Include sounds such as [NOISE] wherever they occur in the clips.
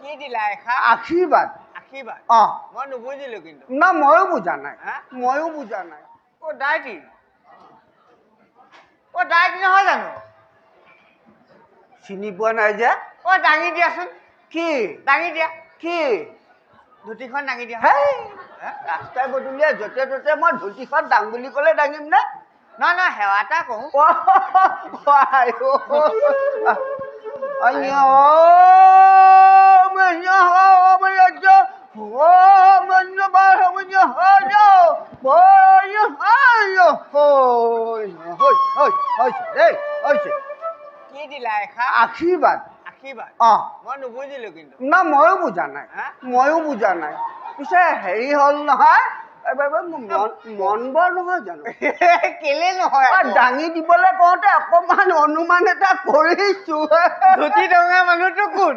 কি দিলা এষা আশীৰ্বাদ। অ। মই নুবুজিলো কিন্তু। নহয় ময়ো বুজা নাই। ময়ো বুজা নাই। অ দাইটি। অ দাইটি নহয় জানো? চিনি পোৱা নাই যে? অ দাঙি দিয়াচোন। কি? দাঙি দিয়া। কি? ধুতিখন দাঙি দিয়া। হেই! ৰাস্তাই গধূলিয়ে য'তে ত'তে মই ধুতিখন দাং বুলি ক'লে দাঙিম নে? নহয় নহয় সেৱা এটা কৰোঁ। অন্য কি দিলা এষাৰ? আশীৰ্বাদ। আশীৰ্বাদ। অঁ। মই নুবুজিলো কিন্তু। না ময়ো বুজা নাই? ময়ো বুজা নাই। পিছে হেৰি হ'ল নহয় মন বৰ নহয় জানো? কেলে নহয়? দাঙি দিবলৈ কওঁতে অকমান অনুমান এটা কৰিছো। ধুতি ডঙা মানুহটো কোন?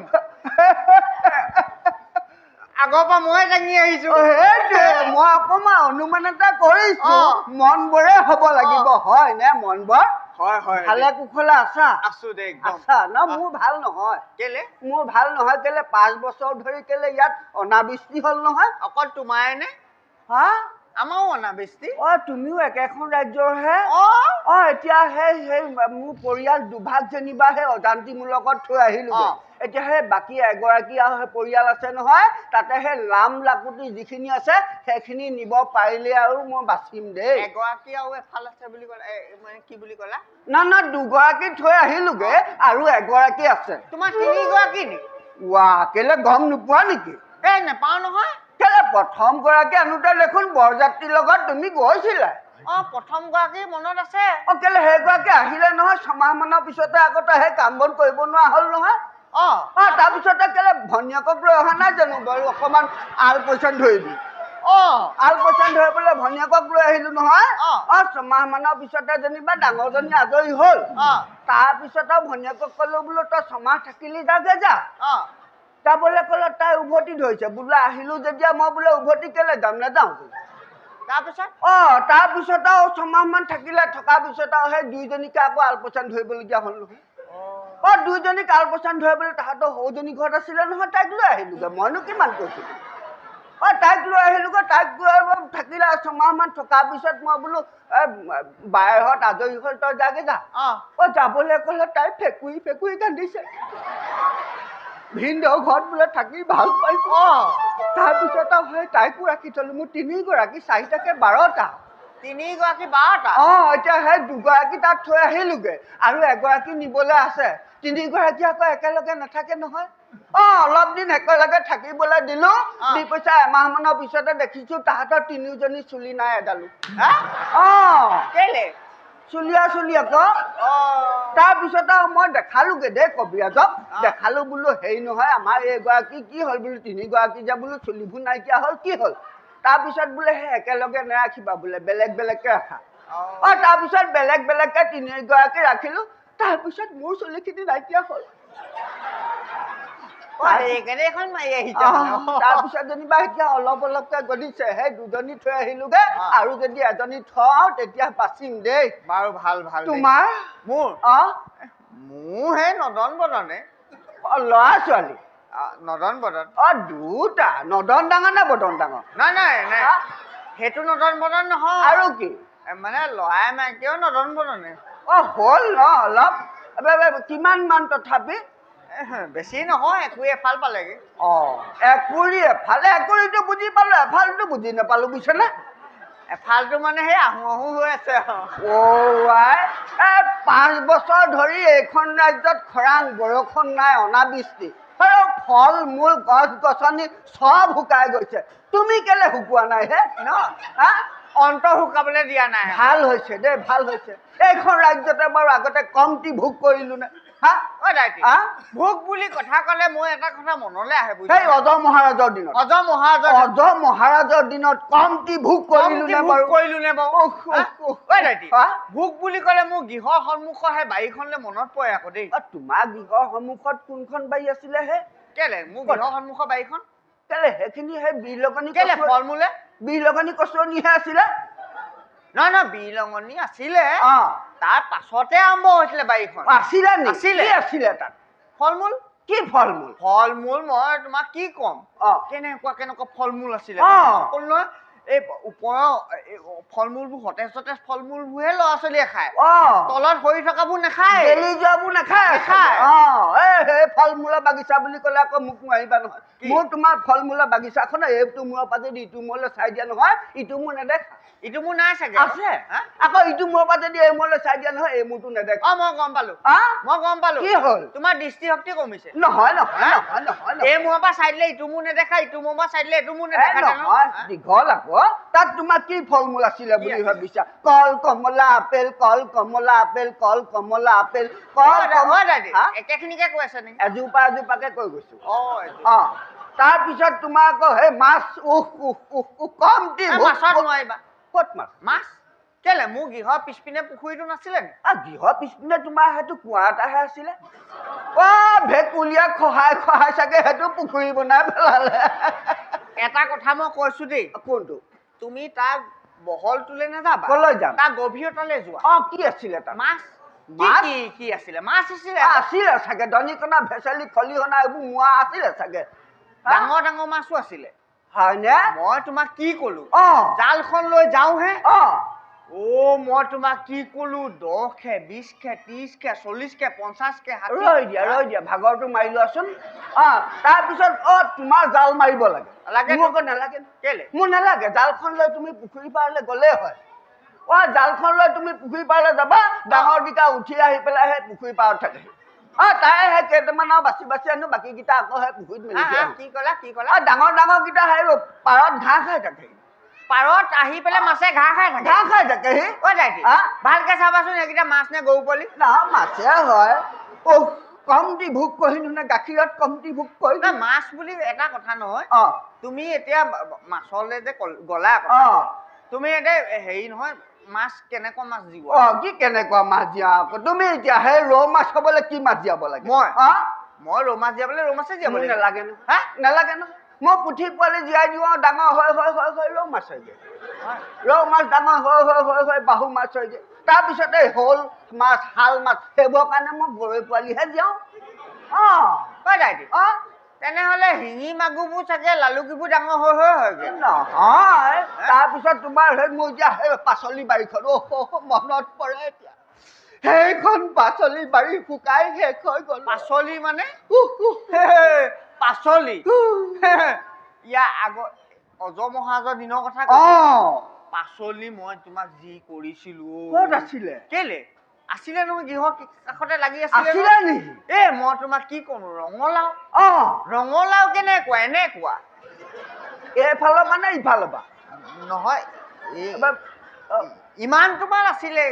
আগৰ পৰা মই দাঙি আহিছো। সেইটোৱে মই অকমান অনুমান এটা কৰিছো। মন বৰে হ'ব লাগিব হয় নে? মন বৰ হয় হয় ভালে কুশলে আছা? আছো দে আছা? ন মোৰ ভাল নহয়। কেলে? মোৰ ভাল নহয় কেলে? পাঁচ বছৰ ধৰি কেলে ইয়াত অনাবৃষ্টি হ'ল নহয়? অকল তোমাৰে নে? হা? আমাৰো অনাবৃষ্টি অ তুমিও একেখন ৰাজ্যৰহে অ? অ এতিয়া সেই সেই মোৰ পৰিয়াল দুভাগ যেনিবা সেই অজান্তিমূলকত থৈ আহিলো। এতিয়া সেই বাকী এগৰাকী আৰু সেই পৰিয়াল আছে নহয় তাতে সেই লাম লাকুটি যিখিনি আছে সেইখিনি নিব পাৰিলে আৰু মই বাচিম দেই। এগৰাকী আৰু এফাল আছে বুলি ক'লা মানে কি বুলি ক'লা? না না দুগৰাকী থৈ আহিলোগে আৰু এগৰাকী আছে। তোমাৰ তিনিগৰাকী নি? ৱা কেলে গম নোপোৱা নেকি? এই নেপাওঁ নহয়। প্ৰথম গৰাকী আনোতে দেখোন বৰযাত্ৰীৰ লগত তুমি গৈছিলা। অ প্ৰথম গৰাকী মনত আছে। অ কেলে সেইগৰাকী আহিলে নহয় ছমাহ মানৰ পিছতে সেই কাম বন কৰিব নোৱাৰা হ'ল নহয়। অ। অ তাৰপিছতে কেলে ভনীয়েকক লৈ অহা নাই জানো বাৰু অকমান আল পইচান ধৰিবি অ। আল পইচান ধৰিবলৈ ভনীয়েকক লৈ আহিলো নহয়। অ। ছমাহ মানৰ পিছতে যেনিবা ডাঙৰজনী আজৰি হ'ল। তাৰপিছত আৰু ভনীয়েকক ক'লো বোলো তই ছমাহ থাকিলি যাগে যা। যাবলৈ ক'লে তাই উভতি ধৰিছে। বোলে আহিলো যেতিয়া মই বোলে উভতি কেলে যাম? নাযাওঁ তাৰপিছত? অ তাৰপিছত আৰু ছমাহ মান থাকিলে থকাৰ পিছত আৰু সেই দুইজনীকে আকৌ আলপৈচান ধৰিবলগীয়া হ'ল নহয়। অ। দুইজনীক আলপৈচান ধৰিবলৈ তাহাঁতৰ সৰুজনী ঘৰত আছিলে নহয় তাইক লৈ আহিলোগে মইনো কিমান কৈছিলো অ তাইক লৈ আহিলোগে তাইক গৈ থাকিলে ছমাহ মান থকাৰ পিছত মই বোলো এ বায়েৰহঁত আজৰি হ'ল তই যাগে যা অ। অ যাবলৈ ক'লে তাই ফেকুৰি ফেকুৰি কান্দিছে। ভিনদেউ ঘৰত বোলে থাকি ভাল পাইছো। তাৰপিছত আৰু সেই তাইকো ৰাখি থলো। মোৰ তিনিগৰাকী চাৰিটাকে বাৰটা। তিনিগৰাকী বাৰটা? অ এতিয়া সেই দুগৰাকী তাত থৈ আহিলোগে। আৰু এগৰাকী নিবলৈ আছে। তিনিগৰাকী আকৌ একেলগে নাথাকে নহয়। অ অলপ দিন একেলগে থাকিবলৈ দিলো। দি পইচা এমাহ মানৰ পিছতে দেখিছো তাহাঁতৰ তিনিওজনী চুলি নাই এডালো। অ। কেলে? চুলিয়া চুলি আকৌ অ। তাৰপিছত আৰু মই দেখালোগে দেই কবিৰাজক। দেখালো বোলো হেৰি নহয় আমাৰ এইগৰাকী কি হ'ল বোলো তিনিগৰাকী যে বোলো চুলিবোৰ নাইকিয়া হ'ল কি হ'ল? তাৰপিছত বোলে সেই একেলগে নাৰাখিবা বোলে বেলেগ বেলেগকে ৰাখা। অ তাৰপিছত বেলেগ বেলেগকে তিনিগৰাকী ৰাখিলো। তাৰপিছত মোৰ চুলিখিনি নাইকিয়া হ'ল অ সেইকাৰণে এখন মাৰি আহিছে অ, মানে। অ। তাৰপিছত যেনিবা এতিয়া অলপ অলপকে গলিছে সেই দুজনী থৈ আহিলোগে। আৰু যদি এজনী থওঁ তেতিয়া বাচিম দেই। বাৰু ভাল ভাল দেই। তোমাৰ? মোৰ? অ মোৰ সেই নদন বদনে অ, ল'ৰা ছোৱালী নদন বদন। অ দুটা। নদন ডাঙৰ নে বদন ডাঙৰ? নাই নাই নাই? সেইটো নদন বদন নহয়। আৰু কি? মানে লৰাই মাইকীয়েও নদন বদনে। অ হ'ল ন অলপ। কিমান মান তথাপি? বেছি নহয় একো এফাল পালেগে। অ। একুৰি এফালে একুৰিটো বুজি পালো এফালটো বুজি নাপালো বুজিছেনে? এফালটো মানে সেই আহো আহো হৈ আছে। অ' আই পাঁচ বছৰ ধৰি এইখন ৰাজ্যত খৰাং বৰষুণ নাই অনাবৃষ্টি। আৰু ফল মূল গছ গছনি চব শুকাই গৈছে। তুমি কেলে শুকোৱা নাই হে? ন হা? অন্তৰ শুকাবলৈ দিয়া নাই। ভাল হৈছে দেই ভাল হৈছে। এইখন ৰাজ্যতে বাৰু আগতে কমটি ভোগ কৰিলো নে? হা? ভোগ বুলি কথা ক'লে মোৰ এটা কথা মনলৈ আহে? সেই অজ মহাৰাজৰ দিনত। অজ মহাৰাজৰ অজ মহাৰাজৰ দিনত কমটি ভোগ কৰিলো নে বাৰু? কৰিলো নে বাৰু? ভোগ বুলি ক'লে মোৰ গৃহৰ সন্মুখৰ সেই বাৰীখনলৈ মনত পৰে আকৌ দেই। তোমাৰ গৃহৰ সন্মুখত কোনখন বাৰী আছিলে হে কেলে? মোৰ? গৃহৰ সন্মুখৰ বাৰীখন? কেলে? সেইখিনি সেই বিলগনি কেলে? ফল মূলে? বিলগনি কচনিহে আছিলে? নহয় নহয় বিলঙনি আছিলে। অ। তাৰ পাছতে আৰম্ভ হৈছিলে বাৰীখন। আছিলে আছিলে। আছিলে তাত? ফল মূল কি ফল মূল ফল মূল মই তোমাক কি ক'ম? অ। কেনেকুৱা কেনেকুৱা ফল মূল আছিলে? অ। ক'লো নহয়। এই ওপৰৰ ফল মূলবোৰ সতেজ সতেজ ফল মূলবোৰহে ল'ৰা ছোৱালীয়ে খায় তলত সৰি থকাবোৰ নাখায়। গেলি যোৱাবোৰ নাখায়। নাখায়। অ এই সেই ফল মূলৰ বাগিচা বুলি ক'লে আকৌ মোক নোৱাৰিবা নহয়? মোৰ তোমাৰ ফল মূলৰ বাগিচাখন এইটো মূৰৰ পৰা যদি ইটো মূৰলৈ চাই দিয়া নহয় ইটো মূৰ নেদেখা। ইটো মোৰ নাই চাগে আছে? আকৌ ইটো মূৰৰ পৰা যদি এই মূৰলৈ চাই দিয়া নহয় এই মূৰটো নেদেখা। অ মই গম পালো? মই গম পালো। কি হ'ল? তোমাৰ দৃষ্টিশক্তি কমিছে। নহয় নহয়? নহয় নহয় এই মূৰৰ পৰা চাই দিলে ইটো মূৰ নেদেখা ইটো মূৰৰ পৰা চাই দিলে এইটো মূৰ নেদেখা? নহয়? দীঘল আকৌ। তাত তোমাৰ কি ফল মূল আছিলে বুলি? ভাবিছা? কল কমলা আপেল কল কমলা আপেল কল কমলা আপেল কল? একেখিনিকে কৈ আছে এজোপা এজোপাকে কৈ গৈছো। অ তাৰপিছত তোমাৰ আকৌ সেই মাছ উহ উহ উহ উহ কমটি মাছত নোৱাৰিবা। ক'ত মাছ? মাছ? কেলে? মোৰ গৃহৰ পিছপিনে পুখুৰীটো নাছিলে গৃহৰ পিছপিনে তোমাৰ সেইটো কুঁৱা এটাহে আছিলে। অ ভেকুলীয়া খহাই খহাই চাগে সেইটো পুখুৰী বনাই পেলালে। এটা কথা মই কৈছো দেই। কোনটো? তুমি তাৰ বহলটোলে নাযাবা। কলৈ যাম? তাৰ গভীৰতালে যোৱা। অ কি আছিলে তাত? মাছ? কি মাছ? কি কি আছিলে? মাছ আছিলে। আ, আছিলে চাগে। দনিকণা ভেচেলি খলিহনা এইবোৰ মোৱা আছিলে চাগে। হা? ডাঙৰ ডাঙৰ মাছো আছিলে। হয়নে? মই তোমাক কি কলো? অ। জালখন লৈ যাওঁহে। অ। অ মই তোমাক কি কলো? দহ খে বিশ খে ত্ৰিশ খে চল্লিশ খে পঞ্চাশ খে ষাঠি ৰৈ দিয়া ৰৈ দিয়া ভাগৰটো মাৰি লোৱাচোন। অ তাৰপিছত অ তোমাৰ জাল মাৰিব লাগে। লাগে মোৰ আকৌ নালাগে। কেলে? মোৰ নালাগে জালখন লৈ তুমি পুখুৰী পাৰলৈ গ'লেই হয়। অ জালখন লৈ তুমি পুখুৰী পাৰলৈ যাবা ডাঙৰ কেইটা উঠি আহি পেলাই সেই পুখুৰী পাৰত থাকে অ তাই সেই কেইটামান আৰু বাচি বাচি আনো বাকীকেইটা আকৌ সেই পুখুৰীত মেলি। কি কলা কি কলা? অ ডাঙৰ ডাঙৰ কেইটা সেই পাৰত ঘাঁহ খাই থাকে পাৰত আহি পেলাই মাছে ঘাঁহ খাই থাকে। ঘাঁহ খাই থাকে সি অ দাইটি হা? ভালকে চাবাচোন এইকেইটা মাছ নে গৰু পোৱালি? না মাছে হয়। অ কমটি ভোগ কৰিলো নে গাখীৰত কমটি ভোগ কৰিলো না, মাছ বুলি এটা কথা নহয়। অ। তুমি এতিয়া মাছলে যে গলা অ। তুমি এতিয়া হেৰি নহয় মাছ কেনেকুৱা মাছ দিব? অ কি কেনেকুৱা মাছ দিয়া আকৌ? তুমি এতিয়া সেই ৰৌ মাছ খাবলৈ কি মাছ দিয়াব লাগে? মই? অ মই ৰৌ মাছ দিয়াবলৈ ৰৌ মাছে দিয়াব নালাগে ন হা? নালাগে ন মই পুঠি পোৱালি জীয়াই দিওঁ আৰু ডাঙৰ হৈ হৈ হৈ হৈ ৰৌ মাছ হয়গৈ ৰৌ মাছ ডাঙৰ হৈ হৈ হৈ হৈ বাহু মাছ হয়গৈ তাৰপিছতে শ'ল মাছ শাল মাছ সেইবোৰৰ কাৰণে মই গৰৈ পোৱালিহে জীয়াওঁ। অ কয় দাইটি অ তেনেহলে শিঙি মাগুৰবোৰ চাগে লালুকিবোৰ ডাঙৰ হৈ হৈ হয়গে নহয় তাৰপিছত তোমাৰ সেই মোৰ এতিয়া সেই পাচলি বাৰীখন অ হ, হ, মনত পৰে এতিয়া। সেইখন পাচলি বাৰী শুকাই শেষ হৈ গ'ল। পাচলি মানে? পাচলি। [LAUGHS] ইয়াৰ আগৰ অজ মহাজৰ দিনৰ কথা। পাচলি মই তোমাক যি কৰিছিলো। ক'ত আছিলে? কেলে? আছিলে নহয় গৃহৰ কাষতে লাগি আছিলে আছিলে নহয়। নেকি? এ মই তোমাক কি কম ৰঙালাও? অ। ৰঙালাও কেনেকুৱা এনেকুৱা? এইফালৰ পৰা নে ইফালৰ পৰা? নহয় এই- ইমান তোমাৰ আছিলে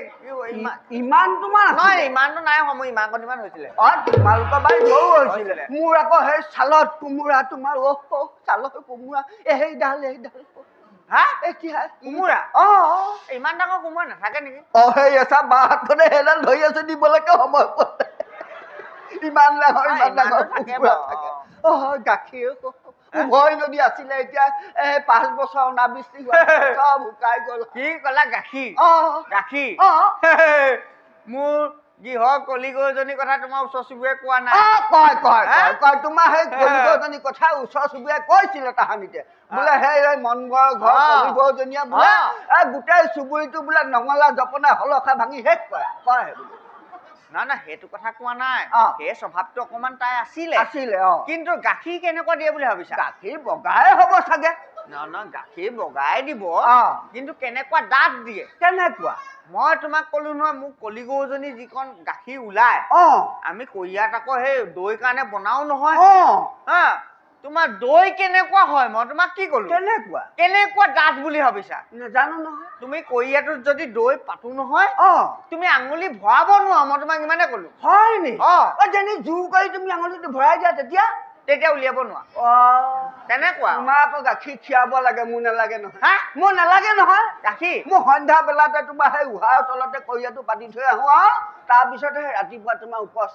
ইমান তোমাৰ নহয় আছিলে? ইমানটো নাই মোৰ ইমান ইমান হৈছিলে। অ তোমালোকৰ বাৰী গৰু হৈছিলে। মোৰ আকৌ সেই চালত কোমোৰা তোমাৰ অহ চালত কোমোৰা এইডাল হা? এতিয়া কোমোৰা? অ ইমান ডাঙৰ কোমোৰা নাথাকে নেকি? অ সেই এচা বাহাতখনে সেইডাল ধৰি আছে দিবলৈকে সময় পোৱা নাই। ইমান ডাঙৰ আ, ইমান ডাঙৰ ইমানটো থাকে কুকুৰা বাৰু, থাকে। অ। অ গাখীৰ উভয় নদী আছিলে এতিয়া। পাঁচ বছৰ অনাবৃষ্টি চব শুকাই গ'ল। কি কলা গাখীৰ? অ। গাখীৰ? অ। মোৰ গৃহৰ কলি গৰুজনীৰ কথা তোমাৰ ওচৰ চুবুৰীয়ে কোৱা নাই। কয় তোমাৰ সেই কলিগজনী কথা ওচৰ চুবুৰীয়াই কৈছিলে তাহানিতে। বোলে সেই মনবৰ ঘৰ। কলিগজনীয়ে বোলে গোটেই চুবুৰীটো বোলে নঙলা জপনা হলখা ভাঙি শেষ কৰে। কয়। সেইবুলি। নাই নাই সেইটো কথা কোৱা নাই। সেই স্বভাৱটো অকমান তাই আছিলে। আছিলে অ। কিন্তু গাখীৰ কেনেকুৱা দিয়ে বুলি ভাবিছা? গাখীৰ বগাই হ'ব চাগে। নহয় নহয় গাখীৰ বগাই দিব। অ। কিন্তু কেনেকুৱা দাঁত দিয়ে? কেনেকুৱা? মই তোমাক ক'লো নহয় মোক কলি গৰুজনী যিকণ গাখীৰ ওলায় অ। আমি কৈয়াত আকৌ সেই দৈ কাৰণে বনাও নহয়। অ। হা? তোমাৰ দৈ কেনেকুৱা হয় মই তোমাক কি ক'লো? কেনেকুৱা? কেনেকুৱা ডাঠ বুলি ভাবিছা? নাজানো নহয়। তুমি কৈয়াটোত যদি দৈ পাতো নহয় অ। তুমি আঙুলি ভৰাব নোৱাৰা মই তোমাক ইমানে ক'লো। হয় নি? অ। যেনি জোৰ কৰি তুমি আঙুলিটো ভৰাই দিয়া তেতিয়া? তেতিয়া উলিয়াব নোৱাৰা। অ। তেনেকুৱা। তোমাৰ আকৌ গাখীৰ খীৰাব লাগে মোৰ নালাগে নহয়। হা? মোৰ নালাগে নহয়। গাখীৰ? মোৰ সন্ধ্যা বেলাতে তোমাৰ সেই উহাৰ তলতে কৰিয়াটো পাতি থৈ আহো আৰু। তাৰপিছতে ৰাতিপুৱা তোমাৰ উপচ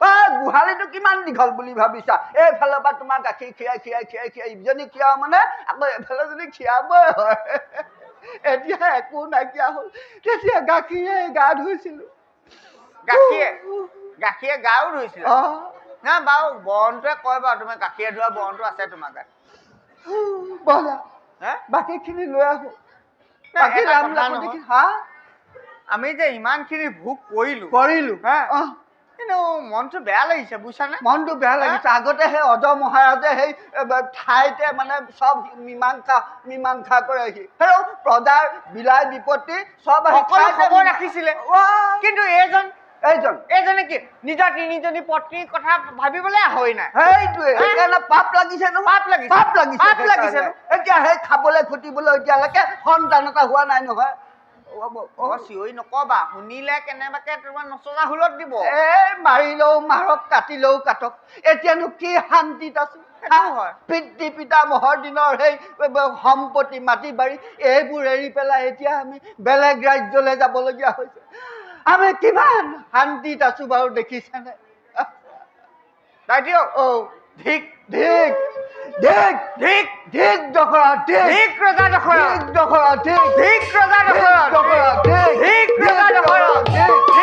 অ গোহালিটো কিমান দীঘল বুলি ভাবিছা? এইফালৰ পৰা তোমাৰ গাখীৰ খীৰাই খীৰাই খীৰাই খীৰাই ইজনী খীৰাও মানে আকৌ এইফালে যদি খীৰাবই হয় এতিয়া একো নাইকিয়া হ'ল। তেতিয়া গাখীৰে গা ধুইছিলো। গাখীৰে? গাখীৰে গাও ধুইছিলে? অ। না বাৰু বৰণটোৱে কয় বাৰু তুমি গাখীৰে ধোৱা বৰণটো আছে তোমাৰ গাত। ব'লা বাকীখিনি লৈ আহো। নাই, আমি যে ইমানখিনি ভোগ কৰিলো কৰিলো। হা? অ। কিন্তু মনটো বেয়া লাগিছে বুজিছানে মনটো বেয়া লাগিছে। আগতে সেই অজ মহাৰাজে সেই ঠাইতে মানে চব মীমাংসা মীমাংসা কৰেহি হেৰৌ প্ৰজাৰ বিলাই বিপত্তি চব আহি খবৰ ৰাখিছিলে! কিন্তু এইজন এইজন। এইজনে কি? নিজৰ তিনিজনী পত্নীৰ কথা ভাবিবলৈ আহৰি নাই? সেইটোৱে? সেইকাৰণে পাপ লাগিছে নহয়। পাপ লাগিছে। পাপ লাগিছে পাপ লাগিছে সেইকাৰণে। এতিয়া সেই খাবলৈ খুটিবলৈ এতিয়ালৈকে সন্তান এটা হোৱা নাই নহয়। চিঞৰি নকবা শুনিলে কেনেবাকে তোমাৰ নচলা হুলত দিব এই মাৰিলেও মাৰক কাটিলেও কাটক এতিয়ানো কি শান্তিত আছো। পিতৃ পিতামহৰ দিনৰ সেই সম্পত্তি মাটি বাৰী এইবোৰ এৰি পেলাই এতিয়া আমি বেলেগ ৰাজ্যলৈ যাবলগীয়া হৈছে আমি কিমান শান্তিত আছো বাৰু দেখিছেনে দাইটিও অ ধিক ধিক ঠিক ঠিক ঠিক দখরা ঠিক ঠিক রোজা দখরা ঠিক দখরা ঠিক ঠিক রোজা দখরা ঠিক ঠিক রোজা দখরা ঠিক